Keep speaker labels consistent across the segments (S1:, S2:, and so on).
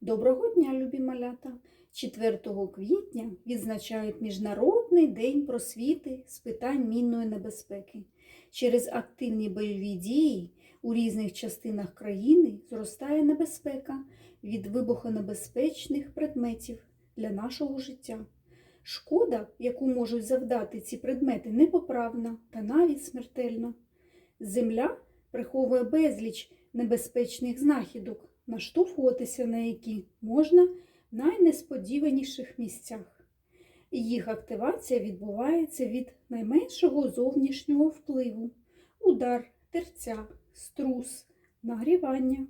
S1: Доброго дня, любі малята! 4 квітня відзначають Міжнародний день просвіти з питань мінної небезпеки. Через активні бойові дії у різних частинах країни зростає небезпека від вибухонебезпечних предметів для нашого життя. Шкода, яку можуть завдати ці предмети, непоправна та навіть смертельна. Земля приховує безліч небезпечних знахідок, наштовхуватися на які можна в найнесподіваніших місцях. Їх активація відбувається від найменшого зовнішнього впливу удар, терця, струс, нагрівання.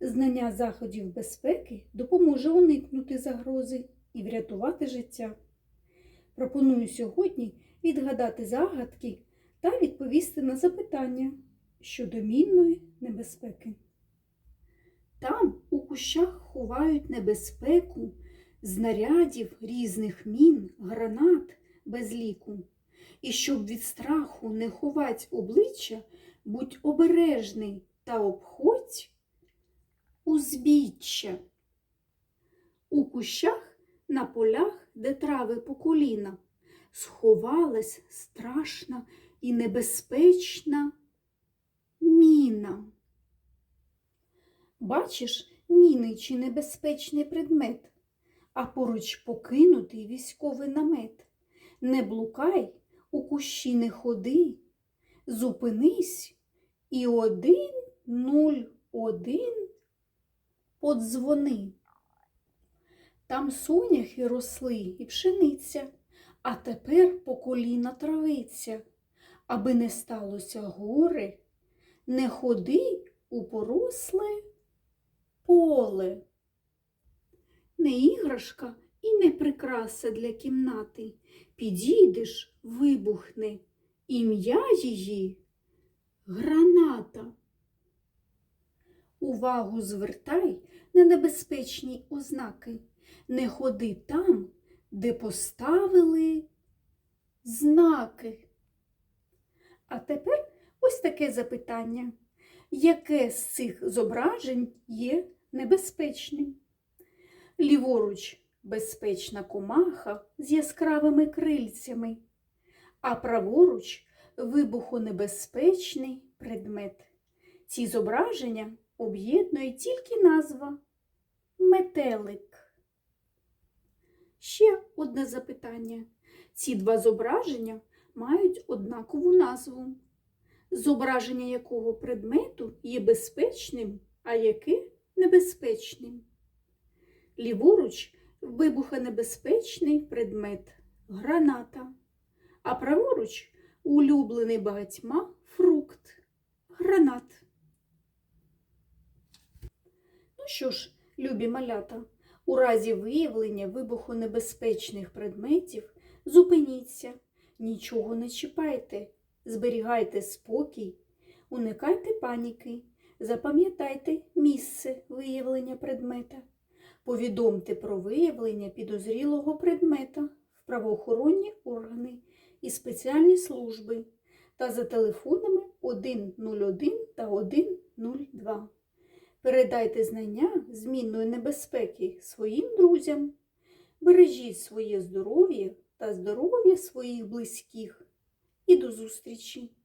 S1: Знання заходів безпеки допоможе уникнути загрози і врятувати життя. Пропоную сьогодні відгадати загадки та відповісти на запитання щодо мінної небезпеки. Там у кущах ховають небезпеку, знарядів різних мін, гранат без ліку. І щоб від страху не ховать обличчя, будь обережний та обходь узбіччя. У кущах на полях, де трави по коліна, сховалась страшна і небезпечна міна. Бачиш міний чи небезпечний предмет, а поруч покинутий військовий намет. Не блукай, у кущі не ходи, зупинись і один нуль один подзвони. Там соняхи росли і пшениця, а тепер по коліна травиця. Аби не сталося горе, не ходи у поросле поле. Не іграшка і не прикраса для кімнати. Підійдеш, вибухне ім'я її граната. Увагу звертай на небезпечні ознаки. Не ходи там, де поставили знаки. А тепер ось таке запитання. Яке з цих зображень є небезпечним? Ліворуч безпечна комаха з яскравими крильцями, а праворуч вибухонебезпечний предмет. Ці зображення об'єднує тільки назва метелик. Ще одне запитання. Ці два зображення мають однакову назву. Зображення якого предмету є безпечним, а яке небезпечним. Ліворуч вибухонебезпечний предмет граната, а праворуч улюблений багатьма фрукт гранат. Ну що ж, любі малята, у разі виявлення вибухонебезпечних предметів зупиніться, нічого не чіпайте, зберігайте спокій, уникайте паніки, запам'ятайте місце виявлення предмета, повідомте про виявлення підозрілого предмета в правоохоронні органи і спеціальні служби та за телефонами 101 та 102. Передайте знання змінної небезпеки своїм друзям. Бережіть своє здоров'я та здоров'я своїх близьких. І до зустрічі!